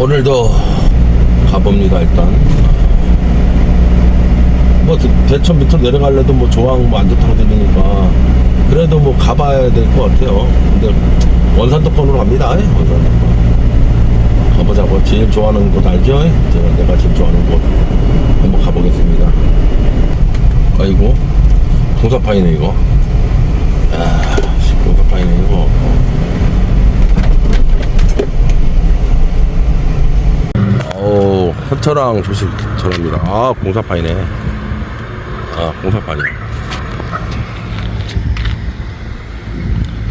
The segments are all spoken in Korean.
오늘도 가봅니다 일단. 뭐 대- 대천 밑으로 내려가려도 뭐 조항 뭐안 좋다고 들리니까 그래도 뭐 가봐야 될 것 같아요. 근데 원산도권으로 갑니다. 예, 원산도권 가보자고. 제일 좋아하는 곳 알죠? 제가 내가 제일 좋아하는 곳. 한번 가보겠습니다. 아이고 공사파이네 이거. 아 씨, 공사파이네 이거 오, 화철랑 조식 전합니다. 아, 공사파이네. 아, 공사파이네.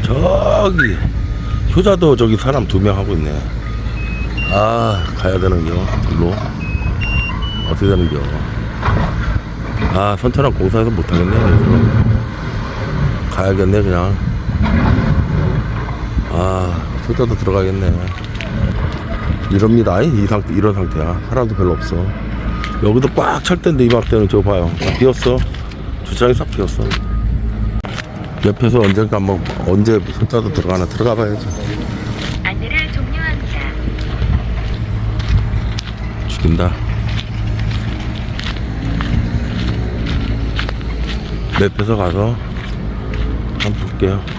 저기, 효자도 저기 사람 두 명 하고 있네. 아, 가야 되는겨. 일로. 어떻게 되는겨. 아, 선천랑 공사해서 못하겠네. 가야겠네, 그냥. 아, 효자도 들어가겠네. 이럽니다. 이 상태, 이런 상태야. 사람도 별로 없어. 여기도 꽉 찰 텐데, 이맘때는 저거 봐요. 다 비었어. 주차장이 싹 비었어. 옆에서 언젠가 한번, 언제 손자도 들어가나 들어가 봐야지. 안내를 종료합니다. 죽인다. 맵에서 가서 한번 볼게요.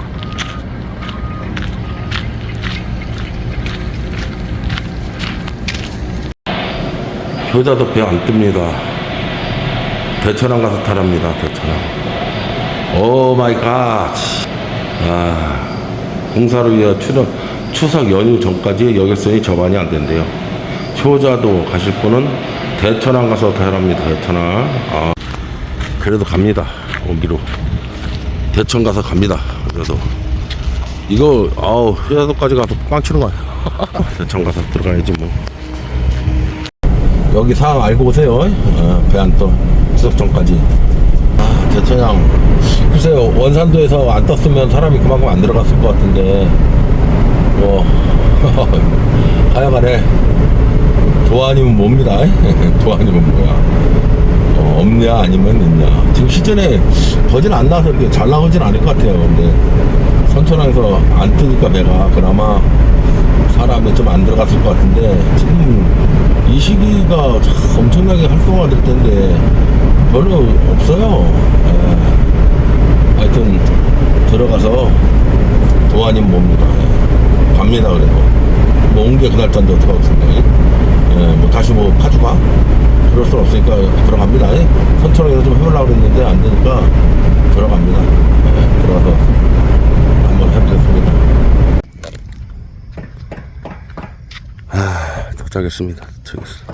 효자도 배 안 뜹니다. 대천항 가서 타랍니다. 대천항. 오 마이 갓. 아, 공사를 위해 추석, 추석 연휴 전까지 여객선이 접안이 안 된대요. 효자도 가실 분은 대천항 가서 타랍니다. 대천항. 아, 그래도 갑니다. 거기로. 대천 가서 갑니다. 그래도. 이거, 아우, 효자도까지 가서 꽝 치는 거 아니야. 대천 가서 들어가야지 뭐. 여기 상황 알고 오세요. 어, 배안 떠. 추석 전까지. 아, 대천양. 글쎄요, 원산도에서 안 떴으면 사람이 그만큼 안 들어갔을 것 같은데, 뭐, 하여간에, 도안이면 뭡니다. 도안이면 뭐야. 어, 없냐, 아니면 있냐. 지금 시즌에 거진 안 나와서 이렇게 잘 나오진 않을 것 같아요. 근데, 선천항에서 안 뜨니까 배가 그나마 사람이 좀 안 들어갔을 것 같은데, 지금 이 시기가 참 엄청나게 활성화될 텐데, 별로 없어요. 예. 하여튼 들어가서 도안이 뭡니다. 예. 갑니다 그래도 뭐 온 게 그날짜인데 어떡하겠습니까? 예. 뭐 다시 뭐 파주가 그럴 순 없으니까 들어갑니다. 예. 선천에서 좀 해보려고 그랬는데 안 되니까 들어갑니다. 예. 들어가서 한번 해보겠습니다. 아, 도착했습니다. 도착했어.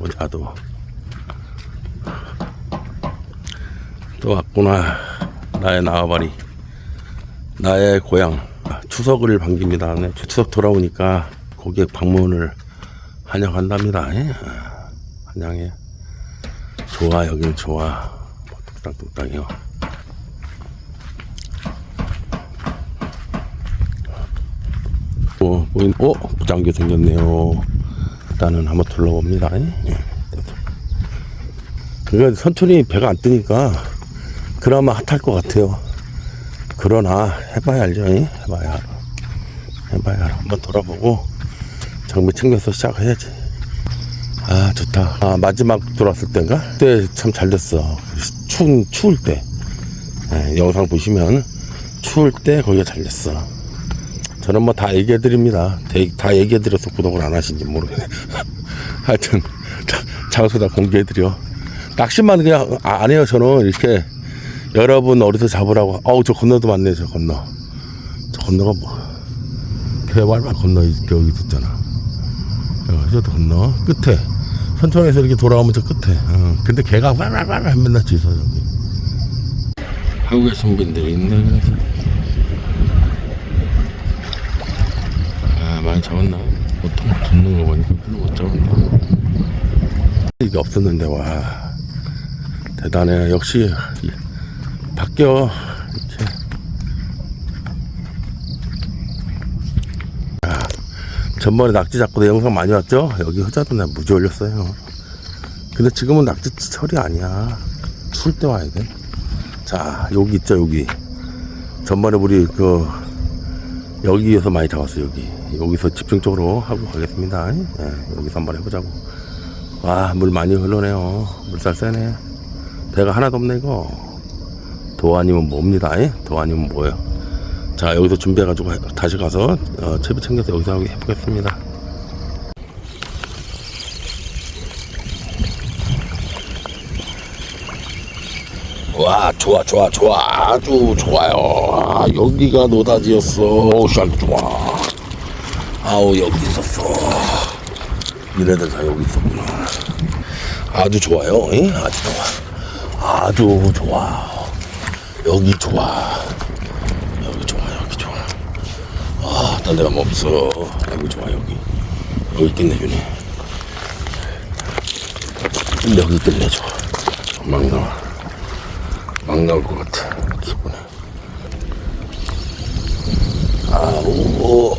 어자도 또 왔구나. 나의 나와바리. 나의 고향. 추석을 반깁니다. 네, 추석 돌아오니까 고객 방문을 환영한답니다. 예. 환영해. 좋아, 여기는 좋아. 뚝딱뚝딱해요. 어, 보인, 어, 부장교 생겼네요. 일단은 한번 둘러봅니다. 예. 그러니까 선천이 배가 안 뜨니까 그나마 핫할 것 같아요. 그러나 해봐야 알죠. 예? 해봐야 알아. 해봐야 알아. 한번 돌아보고 장비 챙겨서 시작해야지. 아 좋다. 아 마지막 돌았을 때인가? 그때 참 잘 됐어. 추운 추울 때 예, 영상 보시면 추울 때 거기가 잘 됐어. 저는 뭐 다 얘기해 드립니다. 다 얘기해 드려서 구독을 안 하신지 모르겠네. 하여튼 자- 장소 다 공개해 드려. 낚시만 그냥 아- 안 해요. 저는 이렇게 여러분 어디서 잡으라고. 어우 저 건너도 많네. 저 건너. 저 건너가 뭐 개발만 건너 여기 있잖아. 어, 저도 건너 끝에 선천에서 이렇게 돌아오면 저 끝에. 어, 근데 개가 빨빨빨 맨날 짖어 저기. 하고 계신 분들이 있네. 많이 잡았나? 보통 걷는 거 보니까 별로 못 잡았나? 이게 없었는데 와. 대단해. 역시 이- 바뀌어. 이렇게. 야, 전번에 낙지 잡고 내 영상 많이 왔죠? 여기 효자도 내가 무지 올렸어요. 근데 지금은 낙지 철이 아니야. 추울 때 와야 돼자 여기 있죠 여기. 전번에 우리 그 여기에서 많이 잡았어요 여기. 여기서 집중적으로 하고 가겠습니다. 예, 여기서 한번 해보자고. 와물 많이 흘러네요. 물살 세네. 배가 하나도 없네 이거. 도 아니면 뭡니다 예? 도 아니면 뭐예요? 자 여기서 준비해가지고 해- 다시 가서 어, 채비 챙겨서 여기서 해보겠습니다 와 좋아 좋아 좋아. 아주 좋아요. 아, 여기가 노다지였어. 잘 좋아. 아우 여기 있었어. 니네들 다 여기 있었구나. 아주 좋아요 예? 아주 좋아. 아주 좋아. 여기 좋아. 여기 좋아 여기 좋아. 아딴 데가 뭐 없어. 여기 좋아 여기. 여기 윤이 여기 있겠네 좋아 막 나와 막 나올 것 같아 기분에 아우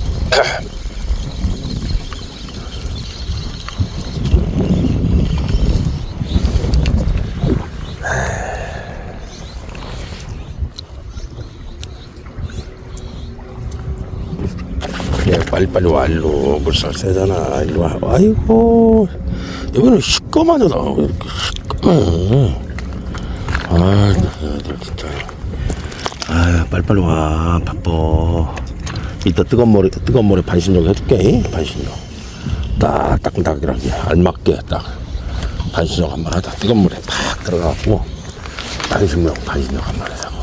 그래 빨리빨리 와 일로. 물살 세잖아. 일로 와. 아이고. 여기는 시꺼먼하다 왜 이렇게 진짜 아 빨리빨리 와. 바빠. 이따 뜨거운 물에 뜨거운 물에 반신욕 해줄게 반신욕. 딱 따끈따끈하게 알맞게 딱 반신욕 한 번 하자. 뜨거운 물에 팍 들어가고 반신욕 반신욕 한번 하자고.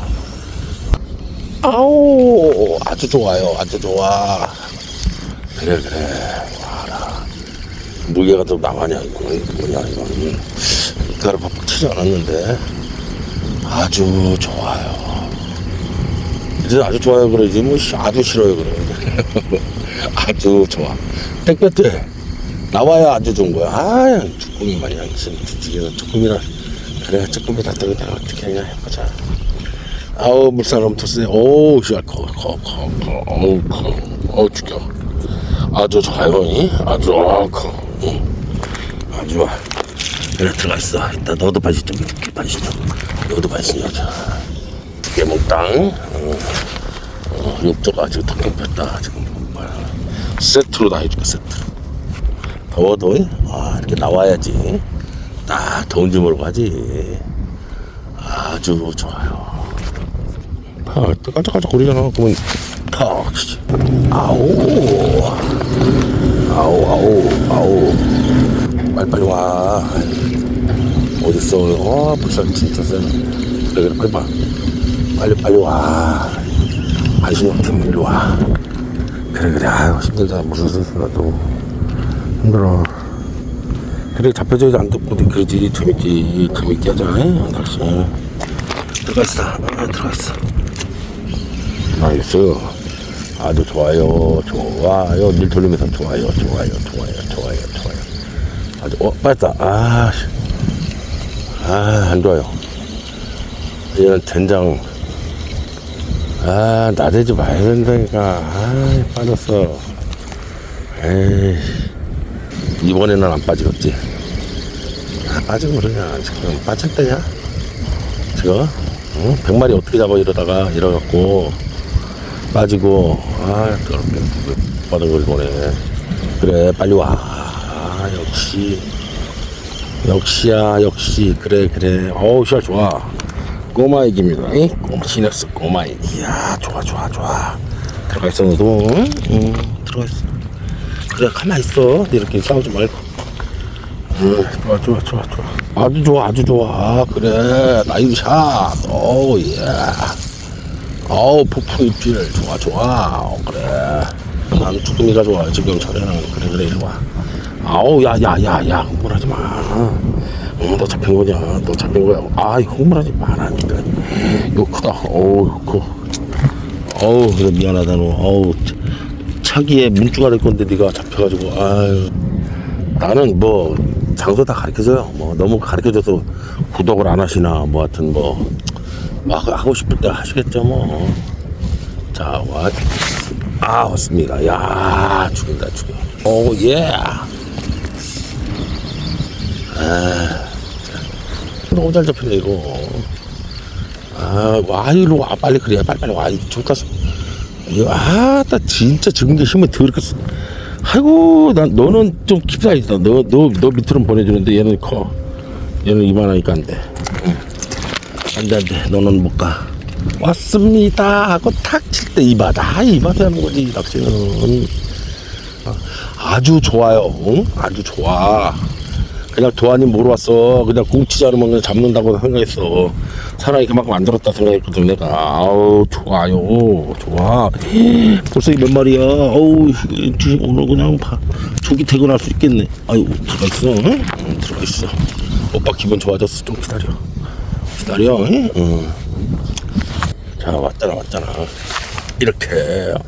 아우 아주 좋아요. 아주 좋아. 그래 그래. 와라. 무게가 좀 나가냐 이거 뭐냐 이거 가루 팍팍 치지 않았는데 아주 좋아요 이제 아주 좋아요. 그러지. 뭐 씨, 아주 싫어요. 그래 아주 좋아. 땡볕에 나와야 아주 좋은 거야. 아 쭈꾸미 마냥 지금 쭈꾸미라 그래. 다 뜨고 내가 어떻게 하냐 해보자. 아우 엄청 세. 오우 씨커커커커. 어우 커. 어우 죽여. 아주 좋아요 이? 아주 커. 응. 아주 좋아. 그래 들어가 있어. 이따 너도 반신 좀 해줄게 반신 좀 너도 반신 여자. 깨몽땅 어, 어, 욕조가 아주 폈다 지금 뭐야. 세트로 다 해줄게 세트로 더워도 아 이렇게 나와야지 딱 더운 줄 모르고 하지 아주 좋아요 아, 또 깜짝깜짝 거리잖아. 그러면 탁, 씨. 아우, 아우, 아우, 아우. 빨리 빨리 와. 어딨어? 어, 불살 진짜 세. 그래, 그래, 빨리 봐. 빨리 빨리 와. 관심 없으면 일로 와. 그래, 그래. 아유, 힘들다. 무슨 뜻이야, 또. 힘들어. 그래, 잡혀줘야지 안 듣고, 그러지. 재밌지. 재밌게 하자. 잉? 낚시. 들어가 있어. 어, 들어가 있어. 나이스 아주 좋아요 좋아요 늘 돌리면서 좋아요 좋아요 좋아요 좋아요 좋아요 아주 어 빠졌다 아 아안 좋아요 얘는 된장 아 나대지 말야 된다니까. 아 빠졌어. 에이. 이번에는 안 빠지겠지. 아 빠지고 그러냐. 지금 빠질 때냐? 지금 응? 100마리 어떻게 잡아 이러다가 이래갖고 빠지고. 아 더럽게 걸 보네 그래 빨리 와. 아, 역시. 역시야 역시. 그래 그래. 어우 샷 좋아 꼬마 애기입니다. 이? 꼬마 시넥스 꼬마 애기. 이야 좋아 좋아 좋아. 들어가 있어 너도. 응? 응 들어가 있어. 그래 가만 있어. 이렇게 싸우지 말고. 응 좋아 좋아 좋아 좋아. 아주 좋아 아주 좋아. 그래 나이스 샷. 오우 예. 아우 폭풍 입질. 좋아 좋아. 어, 그래. 난 쭈꾸미가 좋아. 지금 자네는 그래 그래 이리 와 아우 야야야야 흥분하지 마. 응, 너 잡힌 거냐? 너 잡힌 거야? 아 흥분하지 마라니까. 이거 크다. 어우 커. 어우 그래 미안하다 너. 어우 차- 차기에 문주가 될 건데 네가 잡혀가지고. 아유. 나는 뭐 장소 다 가르쳐줘요. 뭐 너무 가르쳐줘서 구독을 안 하시나 뭐 하여튼 뭐. 막 하고 싶을 때 하시겠죠 뭐. 자, 와. 아, 왔습니다. 야, 죽인다, 죽여. 오, 예. 아, 너무 잘 잡히네, 이거. 아, 와, 이리로 와. 빨리 그래. 빨리, 빨리 와. 이 족가서. 이거 아 나 진짜 게 힘을 더럽겠어 아이고 난 너는 좀 깊다 있다 너 너 너 밑으로 보내주는데 얘는 커 얘는 이만하니까 안돼 안돼 안 돼 너는 못 가 왔습니다 하고 탁 칠 때이맛아이 맛에 하는 거지 낚시는 아주 좋아요 응? 아주 좋아 그냥 도안이 모르 왔어. 그냥 공치지 않으면 그냥 잡는다고 생각했어. 사람이 그만큼 안 들었다 생각했거든 내가. 아우 좋아요. 좋아. 벌써 이 몇 마리야? 어우 이- 오늘 그냥 봐 조기 퇴근할 수 있겠네. 아유 들어가 있어 응? 응, 들어가 있어. 오빠 기분 좋아졌어. 좀 기다려. 기다려 응? 응. 자 왔잖아 왔잖아. 이렇게.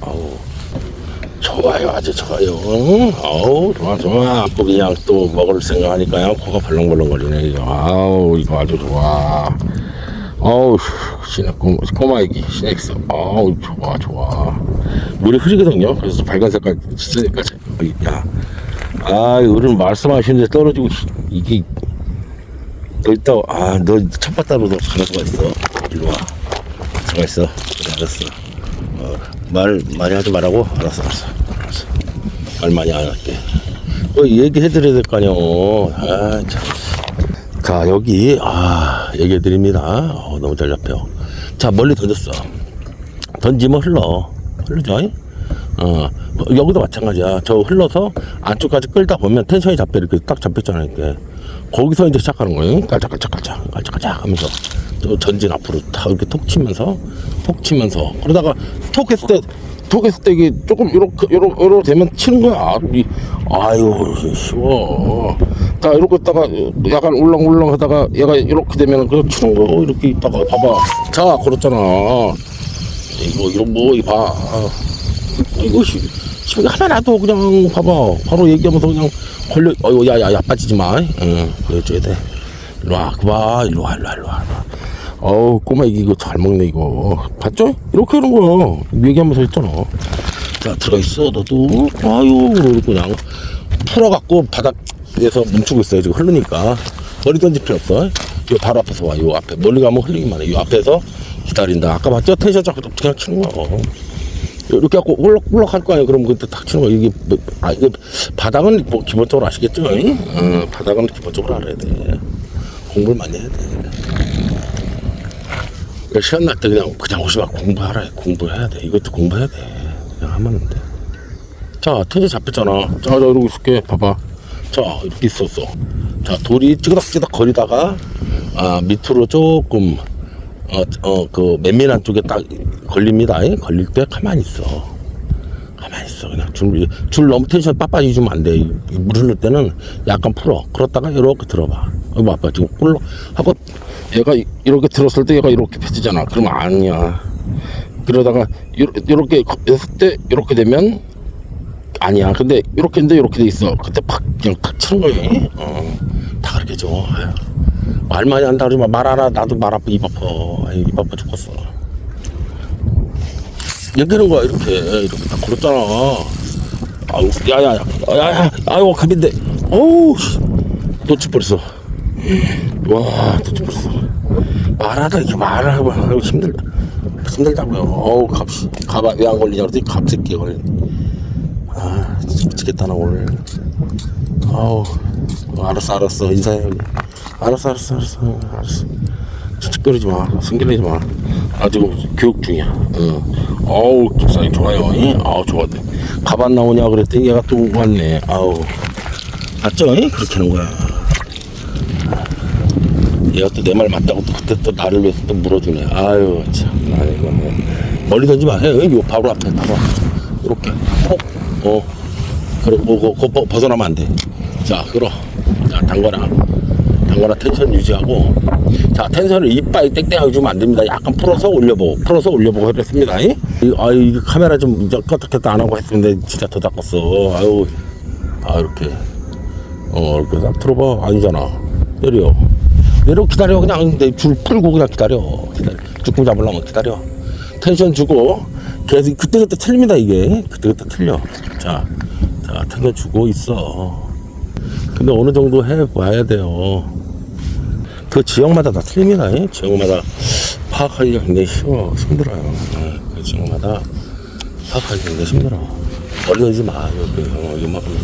아우 좋아요 아주 좋아요. 응? 아우 좋아 좋아. 또 그냥 또 먹을 생각하니까요. 코가 벌렁벌렁거리네 이거 아우 이거 아주 좋아. 아우 꼬마애기 시넥스. 아우 좋아 좋아. 물이 흐리거든요. 그래서 빨간 색깔 있으니까 야아 어른 말씀하시는데 떨어지고 이게 일단 아너 첫바다로도 가는 수가 있어. 일로 와. 들어가 있어. 알았어 어, 말 많이 하지 말라고? 알았어 알았어 알았어. 말 많이 안 할게. 뭐 얘기해드려야 될 거 아니오. 아, 참. 자 여기 아 얘기해드립니다. 어, 너무 잘 잡혀. 자 멀리 던졌어. 던지면 흘러. 흘러죠 어 여기도 마찬가지야. 저 흘러서 안쪽까지 끌다 보면 텐션이 잡혀. 이렇게 딱 잡혔잖아요 이렇게. 거기서 이제 시작하는 거예요. 깔짝깔짝깔짝. 깔짝깔짝 하면서. 또 전진 앞으로 다 이렇게 톡 치면서 톡 치면서. 그러다가 톡 했을 때 톡 했을 때 이게 조금 요렇게 요렇게 요렇게 되면 치는 거야. 이 아유 쉬워. 자 이렇게 있다가 약간 울렁울렁 하다가 얘가 이렇게 되면 그냥 치는 거 이렇게 있다가 봐봐. 자 그렇잖아. 이거 이런 뭐 이봐. 아, 씨, 씨 하나라도 그냥 봐봐. 바로 얘기하면서 그냥 걸려 어이구 야야야 빠지지 마. 응, 그래줘야 돼. 일로 와 그봐. 일로 와 일로 와 일로 와 어우 꼬마 이거 잘 먹네 이거 봤죠? 이렇게 하는 거야 얘기하면서 했잖아 자 들어가 있어 너도 아유 그냥 풀어갖고 바닥에서 멈추고 있어요 지금 흐르니까 머리 던질 필요 없어 요 바로 앞에서 와요 앞에 멀리 가면 흘리기만 해요 앞에서 기다린다 아까 봤죠? 텐션 잡고 그냥 치는 거야 이렇게 갖고 울럭울럭 할거 아니에요. 그럼 그때 탁 치는 거 이게 뭐- 아 이게 바닥은 뭐 기본적으로 아시겠죠? 응? 어, 바닥은 기본적으로 알아야 돼. 공부를 많이 해야 돼. 시간 날 때 그냥 그냥 오지 마 공부하라 해. 공부해야 돼. 이것도 공부해야 돼. 그냥 하면 안 돼. 자 텐션 잡혔잖아. 자, 자 이러고 있을게. 봐봐. 자 이렇게 있었어. 자 돌이 찌그덕찌그덕 거리다가 아 밑으로 조금 어, 어, 그, 맨민한 쪽에 딱 걸립니다. 예? 걸릴 때 가만히 있어. 가만히 있어. 그냥 줄, 줄 너무 텐션 빡빡이 주면 안 돼. 이- 이물 흐를 때는 약간 풀어. 그렇다가 이렇게 들어봐. 이거 아빠 지금 꿀러 하고 얘가 이- 이렇게 들었을 때 얘가 이렇게 펴지잖아. 그러면 아니야. 그러다가 요- 요렇게 했을 때 이렇게 되면 아니야. 근데 이렇게 했는데 이렇게 돼 있어. 그때 팍 그냥 탁 치는 거예요. 어. 다 그렇게 줘. 말 많이 한다 그러지만 말하라 나도 말 아파 입 아파 입 아파 죽겠어 얘기하는 거야 이렇게 이렇게 딱 그렇잖아 아유 야야야 야야 아유 갑인데 어우 씨. 놓칠 뻔했어 와 뻔했어 말하다 이렇게 말을 하고 힘들다. 힘들다고요. 어우 값이 갑왜안 걸리냐 그랬더니 갑새끼 걸리네 아 미치겠다 나 오늘. 아우 알았어 알았어. 인사해. 알았어 알았어 알았어 알았어. 찌찌거리지 마. 승질내지 마. 아직 교육 중이야. 응. 어우 기사이 좋아요. 이? 아우 좋았네. 가반 나오냐 그랬더니 얘가 또 왔네. 아우. 맞죠? 이? 그렇게 하는 거야 얘가 또 내 말 맞다고 또 그때 또 나를 위해서 또 물어주네 아유 참 나 이거 뭐 멀리 던지지 마요 요 바로 앞에 봐봐 이렇게 콕어 그리고 그거, 그거 벗- 벗어나면 안 돼. 자, 끌어. 자, 당거나. 당거나 텐션 유지하고. 자, 텐션을 이빨 땡땡하게 주면 안 됩니다. 약간 풀어서 올려보고, 풀어서 올려보고 그랬습니다. 이? 이- 아유, 이거 카메라 좀 껐다 켰다 안 하고 했는데 진짜 더 닦았어. 아유, 아, 이렇게. 어, 이렇게 딱 틀어봐. 아니잖아. 내려. 내려 기다려. 그냥 내줄 풀고 그냥 기다려. 기다려. 쭈꾸미 잡으려면 기다려. 텐션 주고 계속 그때그때 틀립니다 이게 그때그때 틀려 자, 자 텐션 주고 있어 근데 어느 정도 해봐야 돼요 그 지역마다 다 틀립니다 이? 지역마다 파악하기가 굉장히 쉬워 힘들어요 예, 그 지역마다 파악하기 굉장히 힘들어. 던지지 마. 여기, 어, 이만큼.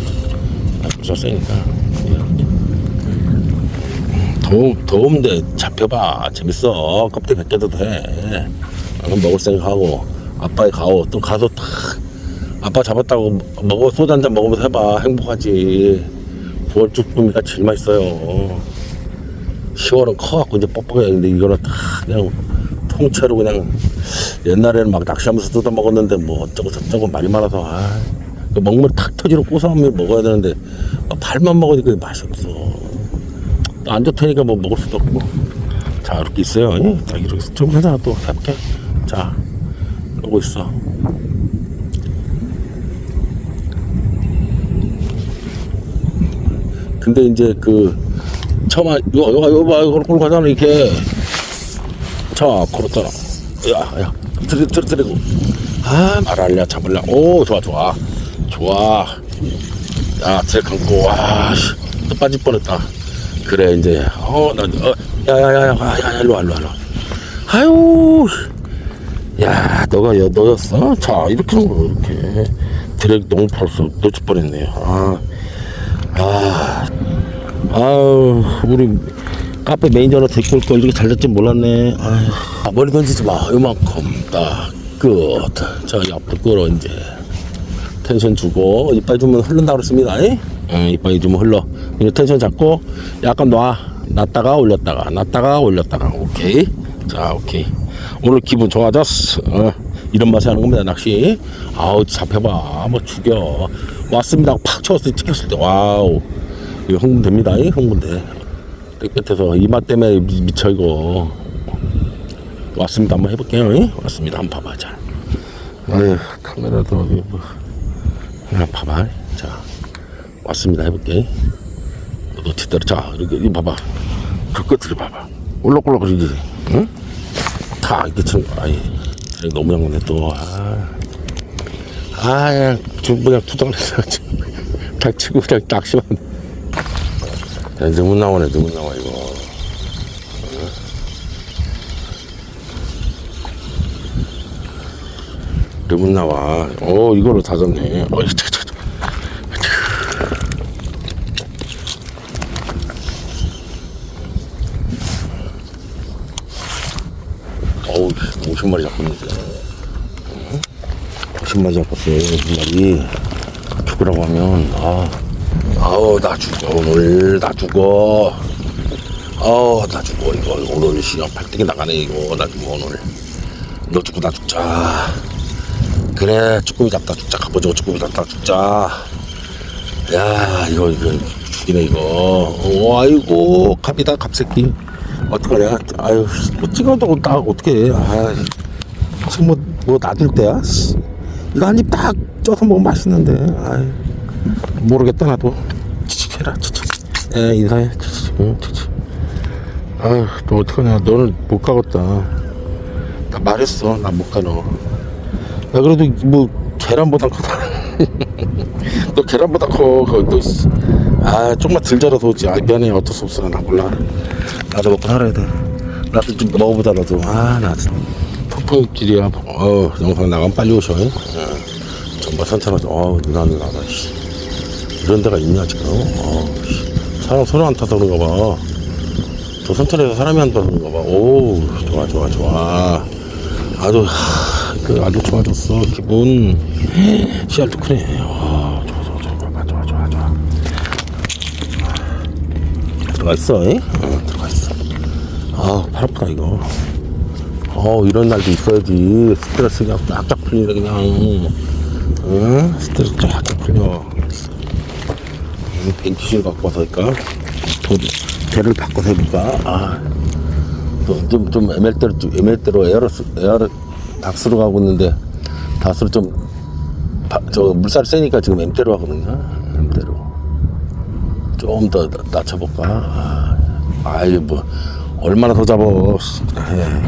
불사 세니까. 더움, 더운데 잡혀봐. 재밌어. 껍데기 벗겨도 돼. 그럼 먹을 생각하고. 아빠의 가오. 또 가서 탁. 아빠 잡았다고 먹어. 소주 한 잔 먹으면서 해봐. 행복하지. 9월 쭈꾸미가 제일 맛있어요. 10월은 커갖고 이제 뻑뻑해. 근데 이거는 다 그냥 통째로 그냥 옛날에는 막 낚시하면서 뜯어 먹었는데 뭐 어쩌고 저쩌고 말이 많아서 아, 그 먹물 탁 터지로 고소하면 먹어야 되는데 아, 발만 먹으니까 맛이 없어. 또안 좋다니까 뭐 먹을 수도 없고. 자 이렇게 있어요. 예? 자 이렇게 좀 하나 또. 해볼게. 자 이러고 있어. 근데 이제 그 처음 이거 이거 이거 봐 이거 걸고 가잖아 이렇게. 자 걸었잖아 야 야 들이 들이 들이고. 아. 말할래 잡을래 오 좋아 좋아. 좋아. 야 제일 감고. 와또 빠질 뻔했다 그래 이제 어나 어, 야야야야 야야 일로 와 일로 와 일로 와. 아유 야 너가 여, 너였어? 자 이렇게 이렇게. 드랙 너무 벌써 놓칠 뻔했네 아 아, 아유, 우리 카페 매니저로 데리고 올걸 이렇게 잘 될지 몰랐네. 아유, 아, 머리 던지지 마. 요만큼 딱 끝. 자, 옆으로 끌어 이제 텐션 주고 이빨 주면 흐른다 그랬습니다. 에? 응, 이빨 주면 흘러. 텐션 잡고 약간 놔. 놨다가 올렸다가 놨다가 올렸다가 오케이. 자, 오케이. 오늘 기분 좋아졌어. 어, 이런 맛에 하는 겁니다 낚시. 아우 잡혀봐. 뭐 죽여. 왔습니다. 팍 쳐서 찍혔을 때 와우. 이거 흥분됩니다. 이 흥분돼. 끝에서 이 맛 때문에 미- 미쳐 이거. 왔습니다. 한번 해볼게요. 이? 왔습니다. 한번 봐봐. 자. 아유 카메라도 그냥 봐봐. 자 왔습니다. 해볼게. 놓치더라. 자 이렇게 이거 봐봐. 그 끝을 봐봐. 올록올록 그러지. 응? 다 치는 거. 아이 너무 양반네 또. 아. 아, 그냥 좀 그냥 투덜 해서 닥치고 그냥 낚시만. 야, 너무 나오네, 너무 나와 이거. 너무 나와. 어, 이거로 다 잡네. 어이, 차, 차, 차. 어우, 50마리 잡혔는데. 50마리 잡았어요, 50마리. 죽으라고 하면, 아, 아우, 나 죽어, 오늘, 나 죽어. 아우, 나 죽어, 이거. 오늘 시간 발등에 나가네, 이거. 나 죽어, 오늘. 너 죽고 나 죽자. 그래, 쭈꾸미 잡다 죽자. 갑오징어 쭈꾸미 잡다 죽자. 야, 이거, 이거, 죽이네, 이거. 오, 아이고, 갑이다, 갑새끼. 어떡하냐. 아유, 뭐 찍어도 딱 어떡해. 아 지금 뭐, 뭐 놔둘 때야? 씨. 이거 한 입 딱 쪄서 먹으면 맛있는데. 아이, 모르겠다, 나도. 치칙해라, 치칙. 에, 인사해. 치칙, 응, 치칙. 아유, 너 어떡하냐. 너는 못 가겠다. 나 말했어. 나 못 가, 너. 야, 그래도 뭐, 계란보다 크다. 너 계란보다 커. 씨. 아, 조금만 덜 자라서 오지. 아, 미안해. 어쩔 수 없어. 나 몰라. 나도 먹고 살아야 돼. 나도 좀 먹어보자, 너도. 아, 나. 폭풍질이야. 어, 영상 나가면 빨리 오셔. 예. 정말 산천하죠. 어, 누나, 누나, 나, 씨. 이런 데가 있냐, 지금. 어, 씨. 사람 손을 안 타서 그런가 봐. 저 산천에서 사람이 안 타서 그런가 봐. 오, 좋아, 좋아, 좋아. 아주, 하, 그 아주 좋아졌어. 기분. 씨알도 크네. 와, 좋아, 좋아, 좋아. 좋아, 좋아, 좋아, 좋아. 들어가 있어, 잉? 어, 들어가 있어. 아, 팔 아프다, 이거. 어, 이런 날도 있어야지. 스트레스가 쫙쫙 풀리네, 그냥. 응? 스트레스 쫙쫙 풀려. 응, 벤치실 갖고 와서? 도, 대를 바꿔서 해볼까? 아. 또, 좀, 좀 애멜대로, 좀 애멜대로 에어로, 에어로, 닥스로 가고 있는데, 닥스로 좀, 바, 저, 물살 세니까 지금 M대로 하거든요. M대로. 좀 더 낮춰볼까? 아, 아이, 뭐, 얼마나 더 잡어. 해.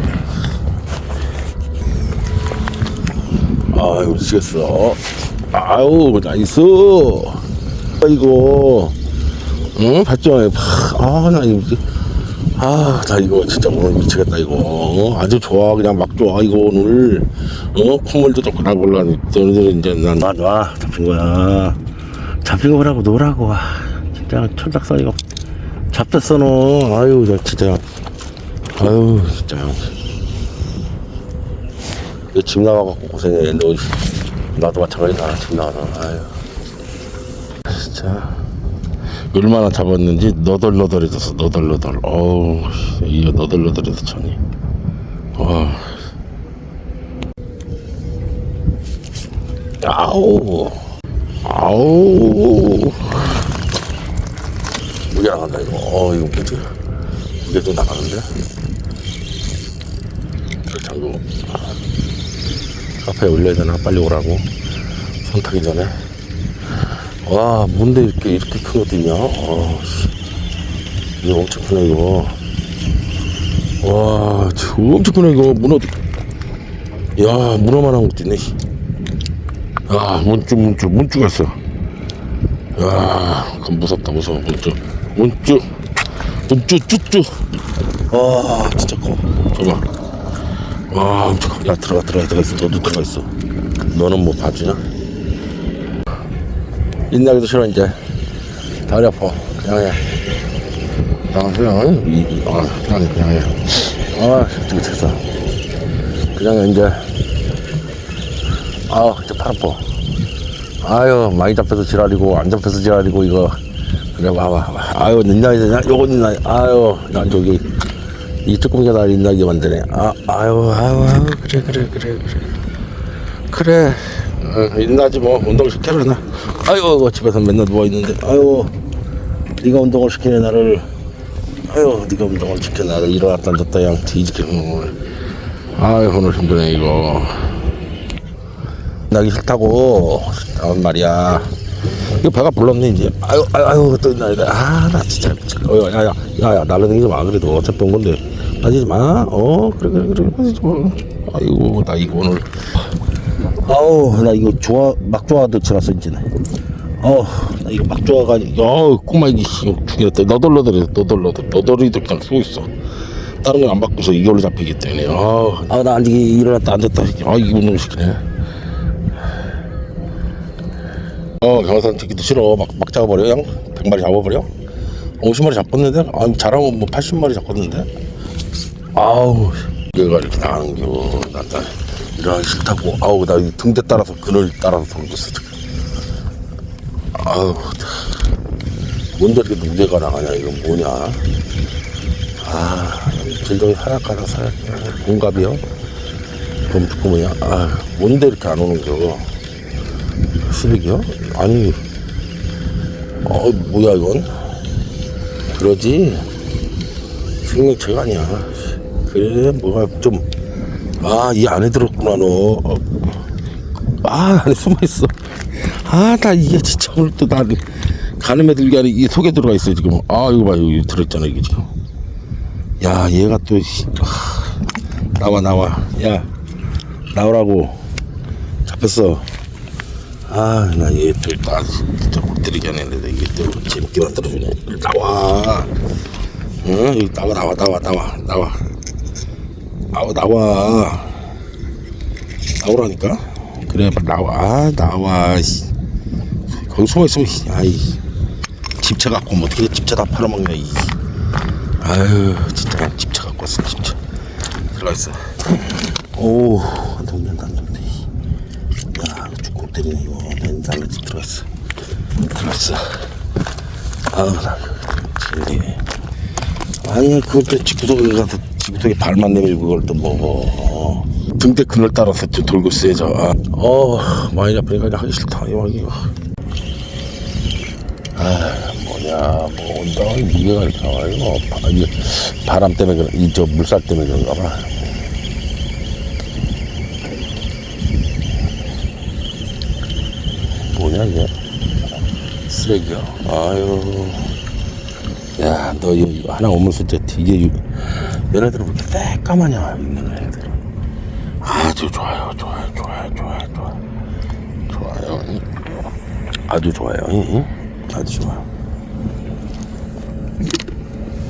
아유, 미치겠어. 아유, 나이스. 아이고. 응? 봤죠? 아, 나 이거, 아, 나 이거 진짜 오늘 미치겠다, 이거. 어? 아주 좋아. 그냥 막 좋아, 이거 오늘. 어? 콧물도 좀 그냥 올라니. 너희들 이제 난 놔, 놔. 잡힌 거야. 잡힌 거라고 놀라고. 아, 진짜 철딱서니가 잡혔어, 너. 아유, 나 진짜. 아유, 진짜. 너집 나가갖고 고생해. 너, 나도 마찬가지다. 집 나가서. 아유. 진짜. 얼마나 잡았는지 너덜너덜해졌어 너덜너덜. 어우 씨, 이거 너덜너덜해서 천이. 와. 아우. 아우. 무게 나간다 이거. 어 이거 뭐지 무게 또 나가는데? 잠그고 카페에 올려야 되나? 빨리 오라고. 손 타기 전에 와, 뭔데 이렇게, 이렇게 있냐? 어, 씨. 이거 엄청 크네, 이거. 와, 저 엄청 크네, 이거. 문어. 야, 문어만한 것도 있네, 씨. 야, 문쭈, 문쭈, 문쭈가 있어. 야, 그건 무섭다, 무서워, 문쭈. 문쭈. 문쭈, 쭈쭈. 와, 진짜 커. 봐봐. 와, 엄청 커. 야, 들어가, 들어가, 들어가 있어. 너도 들어가 있어. 너는 뭐 봐주냐? 인나기도 싫어 이제 다리 아파. 그냥 해. 아, 그냥 아, 그냥 그냥 해. 아, 저기 됐어 그냥 해, 이제. 아, 이제 팔 아파. 아유 많이 잡혀서 지랄이고 안 잡혀서 지랄이고 이거. 그래 와봐. 아유 되냐 요거 인나기 아유 난 저기 이 쭈꾸미가 나 인나게 만드네. 아 아유 아유 아유 그래 그래 그래 그래. 그래. 어, 인나지 뭐 운동 시켜라 나 아유 집에서 맨날 누워있는데. 아유 네가 운동을 시키네 나를 아유 네가 운동을 시켜 나를 일어났다 앉았다 그냥 뒤지게 아유 오늘 힘드네 이거. 나기 싫다고. 아 말이야. 이거 배가 불렀네 이제. 아유 아유 아유 또 인나이다 아나 진짜 미쳐 어 야야 야야 날라다니지 마. 그래도 어차피 온 건데. 빠지지 마어 그래 그래 그래. 빠지지 마. 아이고 나 이거 오늘. 아우 나 이거 좋아 막 좋아도 지났어 이제는 어우 나 이거 막 좋아가 야 꼬마 이게 씨, 죽였다. 너덜너덜해 너덜너덜. 너덜이도 그냥 쓰고 있어. 다른 건 안 바꿔서 이걸로 잡히기 때문에. 아나 앉기 일어났다. 앉았다. 아 이거 운동 시키네. 어 경산 듣기도 싫어. 막, 막 잡아버려 그냥 100마리 잡아버려? 50마리 잡았는데? 아 잘하면 뭐 80마리 잡았는데? 아우 얘가 이렇게 나가는겨 난다 일어나기 싫다고. 아우 나 등대 따라서 그늘 따라서 돌고 있어 아우 뭔데 이렇게 무게가 나가냐 이거 뭐냐 아 질동이 하얗가라 사얗게 공갑이요 그럼 듣고 뭐냐 아 뭔데 이렇게 안 오는겨 쓰레기요? 아니 어 뭐야 이건 그러지 생명체가 아니야 그래 뭐가 좀 아, 이 안에 들었구나, 너. 어. 아, 안에 숨어 있어. 아, 나 이게 진짜 오늘 또 나, 가늠에 들게 하는 이 속에 들어가 있어, 지금. 아, 이거 봐, 여기 들어있잖아, 이게 지금. 야, 얘가 또, 씨, 아, 나와, 나와. 야, 나오라고. 잡혔어. 아, 나 얘 또, 나 진짜 못 때리게 하는데, 이게 또 재밌게 만들어주네. 나와. 응, 여기 나와, 나와, 나와, 나와, 나와. 나와 나와 나오라니까 그래 나와 아, 나와 씨. 거기 숨어 있으면 씨, 아이 집차 갖고 뭐 어떻게 집차 다 팔아먹냐 이. 아유 진짜 집차 갖고 왔어 집차 들어가 있어. 오안 동된다 안 동대. 야 죽고 때리네 이거. 있어 들어가 있어 아우 나 진리네. 아니 그것도 구석에 가서 지구석에 발만 내밀고 그걸 또 먹어. 등대 그늘 따라서 좀 돌고 있어야죠 아, 어 많이 그냥 하기 싫다 이거 이거 아 뭐냐 뭐 운동이 무게가 이렇게 나와 이거 바, 이게 바람 때문에 그런 이 저 물살 때문에 그런가 봐 뭐냐 이게 쓰레기야 아유 야, 너 이거, 하나 오면 진짜 되게 유- 얘네들은 왜 이렇게 새까마냐 있는 애들. 아주 좋아요, 좋아요, 좋아요, 좋아요, 좋아요, 좋아요. 응? 아주 좋아요, 응? 아주 좋아요.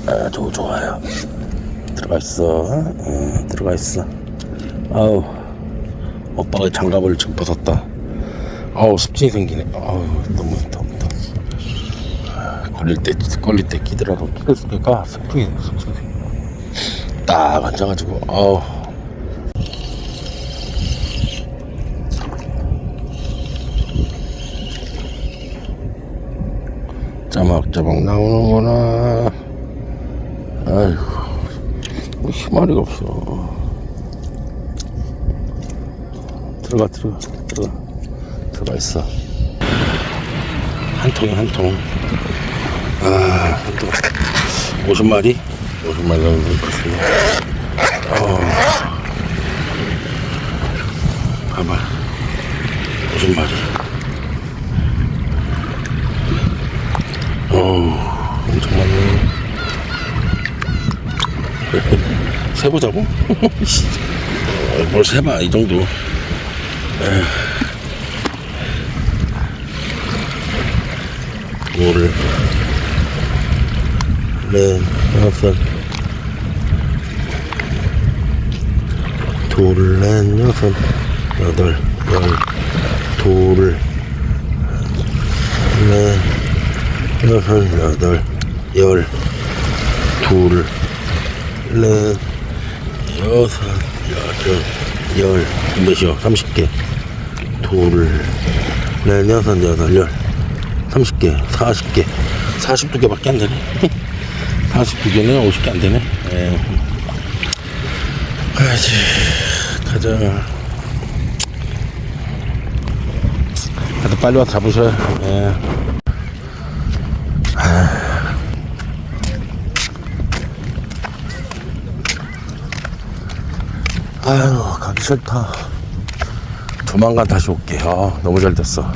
아주 좋아요. 들어가 있어. 어, 들어가 있어. 아우, 오빠가 장갑을 지금 벗었다. 아우, 습진이 생기네. 아우, 너무 더운다. 아, 걸릴 때, 걸릴 때 끼더라도 끼겠으니까 습진이, 습진이. 딱 앉아가지고, 아우. 짜막짜막 나오는구나. 아이고, 뭐 희마리가 없어. 들어가, 들어가, 들어가. 들어가 있어. 한 통에 한 통. 아, 한 통. 50마리? 50마리 정도 있겠습니다. 어. 봐봐. 50마리. 엄청 많네. 세보자고? 어, 뭘 세봐, 이 정도. 뭐를. 네, 여섯. 둘, 넷, 여섯, 여덟, 열, 둘, 넷, 여섯, 여덟, 열, 둘, 넷, 여섯, 여덟, 열, 몇이요? 30개. 둘, 넷, 여섯, 여덟, 열. 30개, 40개. 42개밖에 안 되네. 42개는 50개 안 되네. 예. 가야지. 가자. 다들 빨리 와서 잡으셔요. 예. 아유 가기 싫다. 조만간 다시 올게 아 너무 잘 됐어.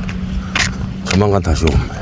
조만간 다시 옴